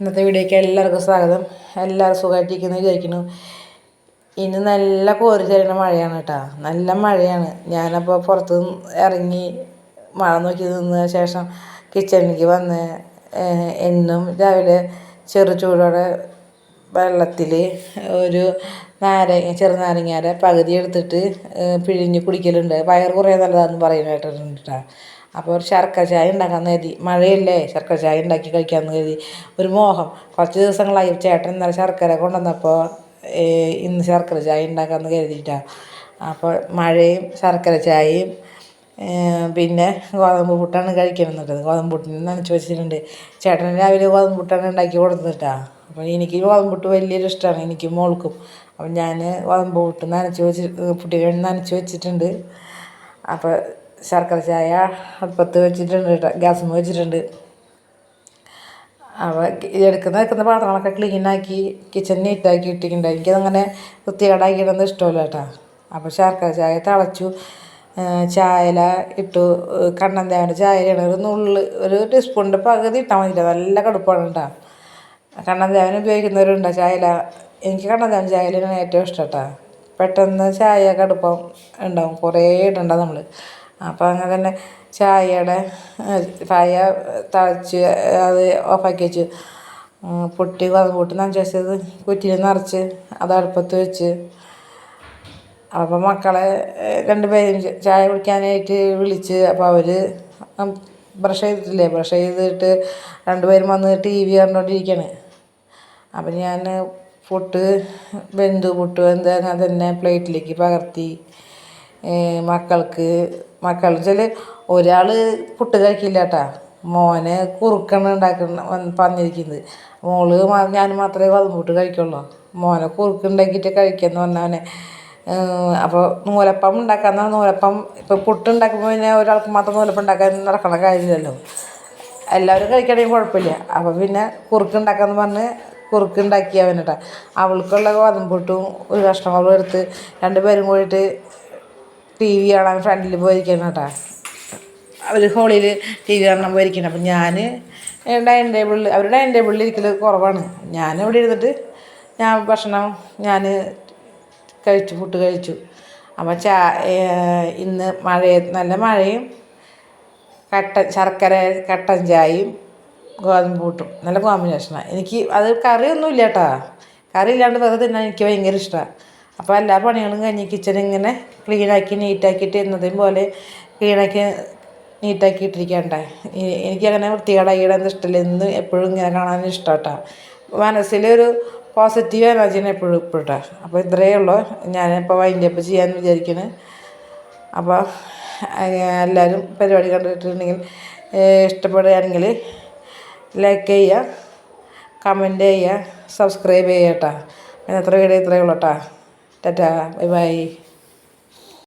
ഇന്നത്തെ വീഡിയോയ്ക്ക് എല്ലാവർക്കും സ്വാഗതം. എല്ലാവരും സുഖമായിട്ടിരിക്കുന്നു വിചാരിക്കുന്നു. ഇന്ന് നല്ല കോരി തരുന്ന മഴയാണ് കേട്ടോ. നല്ല മഴയാണ്. ഞാനപ്പോൾ പുറത്ത് ഇറങ്ങി മഴ നോക്കി നിന്ന ശേഷം കിച്ചണിലേക്ക് വന്ന് എന്നും രാവിലെ ചെറു ചൂടോടെ വെള്ളത്തിൽ ഒരു നാരങ്ങ ചെറുനാരങ്ങയുടെ പകുതി എടുത്തിട്ട് പിഴിഞ്ഞ് കുടിക്കലുണ്ട്. വയറ് കുറേ നല്ലതാണെന്ന് പറയുന്നത് കേട്ടിട്ടുണ്ട് കേട്ടോ അപ്പോൾ ഒരു ശർക്കര ചായ ഉണ്ടാക്കാമെന്ന് കരുതി. മഴയല്ലേ? ശർക്കര ചായ ഉണ്ടാക്കി കഴിക്കാമെന്ന് കരുതി. ഒരു മോഹം. കുറച്ച് ദിവസങ്ങളായി ചേട്ടൻ ഇന്നലെ ശർക്കര കൊണ്ടുവന്നപ്പോൾ ഇന്ന് ശർക്കര ചായ ഉണ്ടാക്കാമെന്ന് കരുതിയിട്ടാണ് അപ്പോൾ മഴയും ശർക്കര ചായയും പിന്നെ ഗോതമ്പ് പുട്ടാണ് കഴിക്കണം കഴിക്കണമെന്നുണ്ട് ഗോതമ്പ് പുട്ടിന് നനച്ച് വെച്ചിട്ടുണ്ട്. ചേട്ടൻ രാവിലെ ഗോതമ്പ് പുട്ടാണ് ഉണ്ടാക്കി കൊടുത്തിട്ടാണ് അപ്പോൾ എനിക്ക് ഗോതമ്പ് പുട്ട് വലിയൊരു ഇഷ്ടമാണ് എനിക്ക് മോൾക്കും. അപ്പം ഞാൻ ഗോതമ്പ് നനച്ച് വെച്ച് വേണ്ടി നനച്ച് വെച്ചിട്ടുണ്ട്. അപ്പോൾ ശർക്കര ചായ അടുപ്പത്ത് വെച്ചിട്ടുണ്ട് കേട്ടോ. ഗ്യാസുമ്മ വെച്ചിട്ടുണ്ട്. അപ്പോൾ എടുക്കുന്ന വെക്കുന്ന പാത്രങ്ങളൊക്കെ ക്ലീനാക്കി കിച്ചൺ നീറ്റാക്കി ഇട്ടിട്ടുണ്ട്. എനിക്കതങ്ങനെ വൃത്തികേടാക്കിയിടുന്നത് ഇഷ്ടമല്ല കേട്ടോ. അപ്പോൾ ശർക്കര ചായ തിളച്ചു ചായല ഇട്ടു കണ്ണൻ ചായ ഒരു നുള്ളു ഒരു ടീസ്പൂണിന്റെ പകുതി ഇട്ടാൽ മതി നല്ല കടുപ്പാണ് കേട്ടോ. കണ്ണൻ ഉപയോഗിക്കുന്നവരുണ്ട്. ചായല. എനിക്ക് കണ്ണൻ ദേവൻ ചായലാണ് ഏറ്റവും ഇഷ്ടം കേട്ടോ പെട്ടെന്ന് ചായ കടുപ്പം ഉണ്ടാവും. കുറേ ഇടണ്ട നമ്മൾ അപ്പോൾ അങ്ങനെ തന്നെ ചായയുടെ ചായ തഴച്ച് അത് ഓഫാക്കി വെച്ച് പൊട്ടി പൊട്ടി നനച്ച് വെച്ചത് കുറ്റിയിൽ നിറച്ച് അത് അടുപ്പത്ത് വെച്ച്. അപ്പോൾ മക്കളെ രണ്ട് പേരും ചായ കുടിക്കാനായിട്ട് വിളിച്ച് അപ്പോൾ അവർ ബ്രഷ് ചെയ്തിട്ടില്ലേ? ബ്രഷ് ചെയ്തിട്ട് രണ്ടുപേരും വന്ന് ടി വി കണ്ടുകൊണ്ടിരിക്കുകയാണ് അപ്പം ഞാൻ പുട്ട് വെന്തു പുട്ട് വെന്ത് അങ്ങനെ തന്നെ പ്ലേറ്റിലേക്ക് പകർത്തി. മക്കൾക്ക് മക്കൾ വെച്ചാൽ ഒരാൾ പുട്ട് കഴിക്കില്ല കേട്ടാ മോനെ കുറുക്കാണ് ഉണ്ടാക്കുന്ന പറഞ്ഞിരിക്കുന്നത്. മോൾ ഞാൻ മാത്രമേ വന്നുപുട്ട് പുട്ട് കഴിക്കുള്ളൂ. മോനെ കുറുക്ക് ഉണ്ടാക്കിയിട്ട് കഴിക്കാമെന്ന് പറഞ്ഞവനെ അപ്പോൾ നൂലപ്പം ഉണ്ടാക്കാന്ന് നൂലപ്പം ഇപ്പോൾ പുട്ട് ഉണ്ടാക്കുമ്പോൾ പിന്നെ ഒരാൾക്ക് മാത്രം നൂലപ്പം ഉണ്ടാക്കാൻ നടക്കണ കാര്യമില്ലല്ലോ. എല്ലാവരും കഴിക്കണമെങ്കിൽ കുഴപ്പമില്ല. അപ്പോൾ പിന്നെ കുറുക്ക് ഉണ്ടാക്കാമെന്ന് പറഞ്ഞ് കുറുക്ക് ഉണ്ടാക്കി അവനട്ടാ. അവൾക്കുള്ള ഗോതമ്പ് പുട്ടും ഒരു കഷ്ണം അവളും എടുത്ത് രണ്ടുപേരും കൂടിയിട്ട് ടി വി കാണാൻ ഫ്രണ്ടിൽ പോയിരിക്കണം കേട്ടാ. അവർ ഹോളിൽ ടി വി കാണാൻ പോയിരിക്കണം അപ്പം ഞാൻ ഡൈനിങ് ടേബിളിൽ അവർ ഡൈനിങ് ടേബിളിൽ ഇരിക്കൽ കുറവാണ്. ഞാൻ ഇവിടെ ഇരുന്നിട്ട് ഞാൻ ഭക്ഷണം ഞാൻ കഴിച്ചു ഫുഡ് കഴിച്ചു. അപ്പം ചാ ഇന്ന് മഴ നല്ല മഴയും കട്ട ശർക്കര കട്ടൻ ചായയും ഗോതമ്പ് കൂട്ടും നല്ല കോമ്പിനേഷനാണ് എനിക്ക് അത് കറിയൊന്നുമില്ല കേട്ടോ കറി ഇല്ലാണ്ട് വെറുതെ തിന്നാൻ എനിക്ക് ഭയങ്കര ഇഷ്ടമാണ് അപ്പോൾ എല്ലാ പണികളും കഴിഞ്ഞ് കിച്ചൺ ഇങ്ങനെ ക്ലീനാക്കി നീറ്റാക്കിയിട്ട് എന്നതേം പോലെ ക്ലീനാക്കി നീറ്റാക്കി ഇട്ടിരിക്കണ്ടേ. എനിക്കങ്ങനെ വൃത്തികേടാക്കിയിടാൻ ഇഷ്ടമില്ല എന്ന് എപ്പോഴും ഇങ്ങനെ കാണാൻ ഇഷ്ടം കേട്ടോ മനസ്സിലൊരു പോസിറ്റീവ് എനർജിയാണ് എപ്പോഴും കേട്ടോ അപ്പോൾ ഇത്രയേ ഉള്ളൂ. ഞാനിപ്പോൾ വൈന്റെ അപ്പം ചെയ്യാമെന്ന് വിചാരിക്കുന്നത് അപ്പോൾ എല്ലാവരും പരിപാടി കണ്ടിട്ടുണ്ടെങ്കിൽ ഇഷ്ടപ്പെടുകയാണെങ്കിൽ ലൈക്ക് ചെയ്യുക കമന്റ് ചെയ്യുക സബ്സ്ക്രൈബ് ചെയ്യുക കേട്ടോ എത്ര വീഡിയോ ഇത്രയേ ഉള്ളൂ കേട്ടോ ടാറ്റാ ബൈ ബൈ.